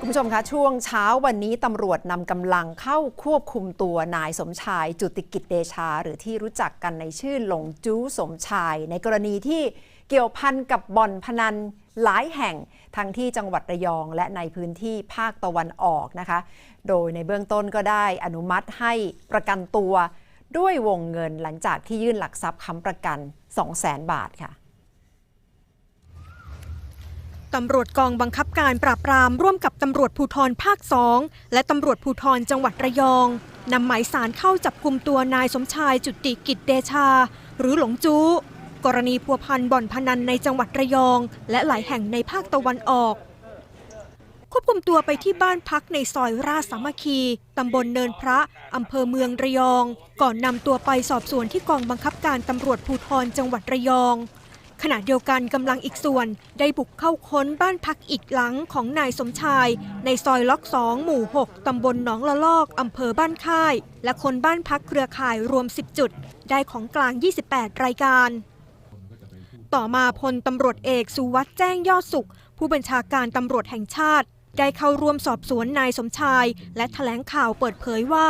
คุณผู้ชมคะช่วงเช้าวันนี้ตำรวจนำกำลังเข้าควบคุมตัวนายสมชายจุติกิจเดชา หรือที่รู้จักกันในชื่อหลงจู้สมชาย ในกรณีที่เกี่ยวพันกับบ่อนพนันหลายแห่งทั้งที่จังหวัดระยองและในพื้นที่ภาคตะวันออกนะคะ โดยในเบื้องต้นก็ได้อนุมัติให้ประกันตัวด้วยวงเงินหลังจากที่ยื่นหลักทรัพย์ค้ำประกัน 200,000 บาทค่ะ ตำรวจกองบังคับการปราบปรามร่วมกับตำรวจภูธรภาคสองและตำรวจภูธรจังหวัดระยองนำหมายสารเข้าจับกลุ่มตัวนายสมชายจุติกิจเดชา หรือหลงจู้กรณีพัวพันบ่อนพนันในจังหวัดระยอง และหลายแห่งในภาคตะวันออก ควบคุมตัวไปที่บ้านพักในซอยราชสามัคคี ตำบลเนินพระ อำเภอเมืองระยอง ก่อนนำตัวไปสอบสวนที่กองบังคับการตำรวจภูธรจังหวัดระยอง ณะเดียวกันกำลังอีกส่วนได้บุกเข้าค้นบ้านพักอีกหลังของนายสมชาย ในซอยล็อก2หมู่ 6 ตำบลหนองละลอกอำเภอบ้านค่าย และคนบ้านพักเครือข่ายรวม 10 จุด ได้ของกลาง 28 รายการ ต่อมาพลตำรวจเอกสุวัสด์แจ้งยอดสุข ผู้บัญชาการตำรวจแห่งชาติ ได้เข้าร่วมสอบสวนนายสมชาย และแถลงข่าวเปิดเผยว่า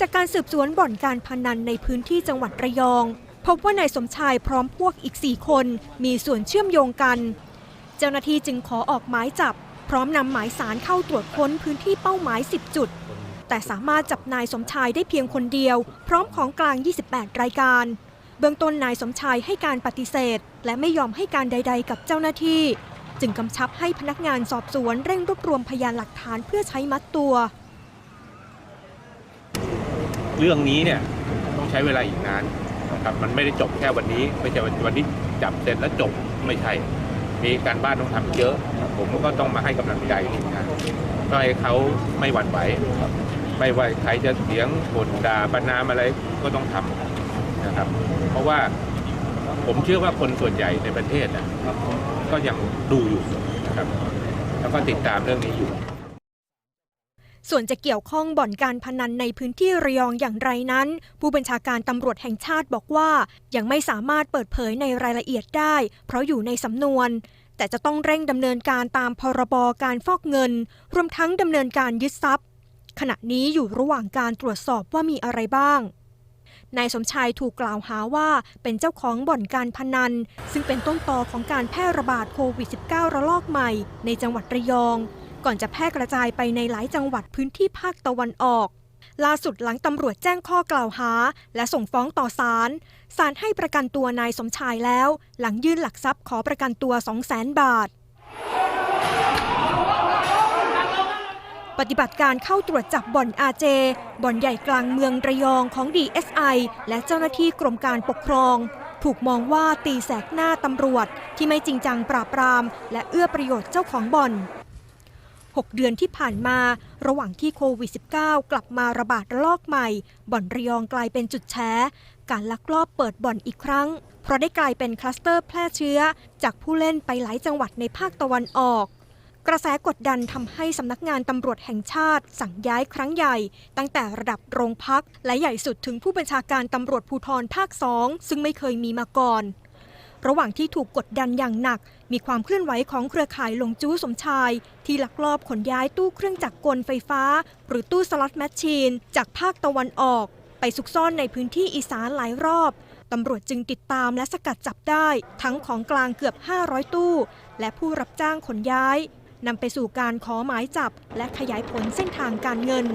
จากการสืบสวนบ่อนการพนันในพื้นที่จังหวัดระยอง พบว่านายสมชายพร้อมพวกอีก 4 คนมีส่วนเชื่อมโยงกัน เจ้าหน้าที่จึงขอออกหมายจับ พร้อมนำหมายสารเข้าตรวจค้นพื้นที่เป้าหมาย 10 จุด แต่สามารถจับนายสมชายได้เพียงคนเดียว พร้อมของกลาง 28 รายการ เบื้องต้นนายสมชายให้การปฏิเสธ และไม่ยอมให้การใด ๆ กับเจ้าหน้าที่ จึงกำชับให้พนักงานสอบสวนเร่งรวบรวมพยานหลักฐานเพื่อใช้มัดตัว เรื่องนี้เนี่ยต้องใช้เวลาอีกนาน นะครับมันไม่ได้จบแค่วันนี้ ไม่ใช่วันวันนี้จับเสร็จแล้วจบไม่ใช่ มีการบ้านต้องทำเยอะ ผมก็ต้องมาให้กำลังใจทีมงานก็ให้เขาไม่หวั่นไหวไม่ว่าใครจะเสียงบ่นด่าประนามอะไรก็ต้องทำนะครับ เพราะว่าผมเชื่อว่าคนส่วนใหญ่ในประเทศนะก็ยังดูอยู่นะครับ แล้วก็ติดตามเรื่องนี้อยู่ ส่วนจะเกี่ยวข้องบ่อนการพนันในพื้นที่ระยองอย่างไรนั้น ผู้บัญชาการตำรวจแห่งชาติบอกว่า ยังไม่สามารถเปิดเผยในรายละเอียดได้ เพราะอยู่ในสำนวน แต่จะต้องเร่งดำเนินการตามพรบการฟอกเงิน รวมทั้งดำเนินการยึดทรัพย์ ขณะนี้อยู่ระหว่างการตรวจสอบว่ามีอะไรบ้างนายสมชายถูกกล่าวหาว่าเป็นเจ้าของบ่อนการพนัน ซึ่งเป็นต้นตอของการแพร่ระบาดโควิด -19 ระลอกใหม่ในจังหวัดระยอง ก่อนจะแพร่กระจายไปในหลายจังหวัดพื้นที่ภาคตะวันออก ล่าสุดหลังตำรวจแจ้งข้อกล่าวหา และส่งฟ้องต่อศาลศาลให้ประกันตัวนายสมชายแล้ว หลังยื่นหลักทรัพย์ขอประกันตัว 200,000บาท ปฏิบัติการเข้าตรวจจับบ่อนอาเจ บ่อนใหญ่กลางเมืองระยองของ DSI และเจ้าหน้าที่กรมการปกครองถูกมองว่าตีแสกหน้าตำรวจที่ไม่จริงจังปราบปราม และเอื้อประโยชน์เจ้าของบ่อน 6 เดือนที่ผ่านมา ระหว่างที่โควิด -19 กลับมาระบาดระลอกใหม่ บ่อนระยองกลายเป็นจุดแชการลักลอบเปิดบ่อนอีกครั้ง เพราะได้กลายเป็นคลัสเตอร์แพร่เชื้อ จากผู้เล่นไปหลายจังหวัดในภาคตะวันออก กระแสกดดันทำให้สำนักงานตำรวจแห่งชาติ สั่งย้ายครั้งใหญ่ ตั้งแต่ระดับโรงพัก และใหญ่สุดถึงผู้บัญชาการตำรวจภูธรภาคสองซึ่งไม่เคยมีมาก่อน ระหว่างที่ถูกกดดันอย่างหนัก มีความเคลื่อนไหวของเครือข่ายหลงจู้สมชาย ที่ลักลอบขนย้ายตู้เครื่องจักรกลไฟฟ้า หรือตู้สล็อตแมชชีน จากภาคตะวันออก ไปซุกซ่อนในพื้นที่อีสานหลายรอบตำรวจจึงติดตามและสกัดจับได้ ทั้งของกลางเกือบ 500 ตู้ และผู้รับจ้างขนย้ายนำไปสู่การขอหมายจับ และขยายผลเส้นทางการเงิน